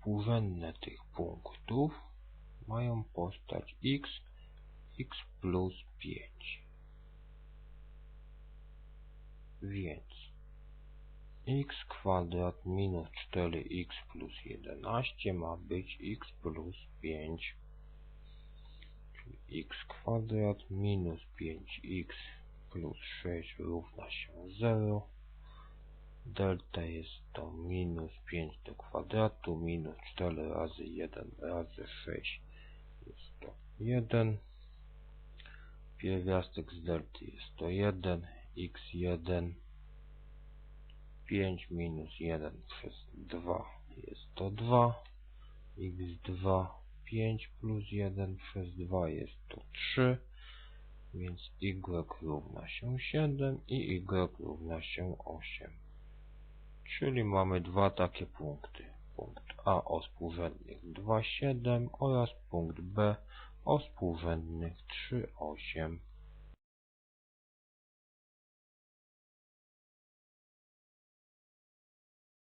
współrzędne tych punktów mają postać x, x plus 5. Więc x kwadrat minus 4x plus 11 ma być x plus 5. Czyli x kwadrat minus 5x plus 6 równa się 0. Delta jest to minus 5 do kwadratu minus 4 razy 1 razy 6 jest to 1. Pierwiastek z delty jest to 1, x1, 5 minus 1 przez 2 jest to 2, x2, 5 plus 1 przez 2 jest to 3, więc y równa się 7 i y równa się 8. Czyli mamy dwa takie punkty. Punkt A o współrzędnych 2,7 oraz punkt B o współrzędnych 3,8.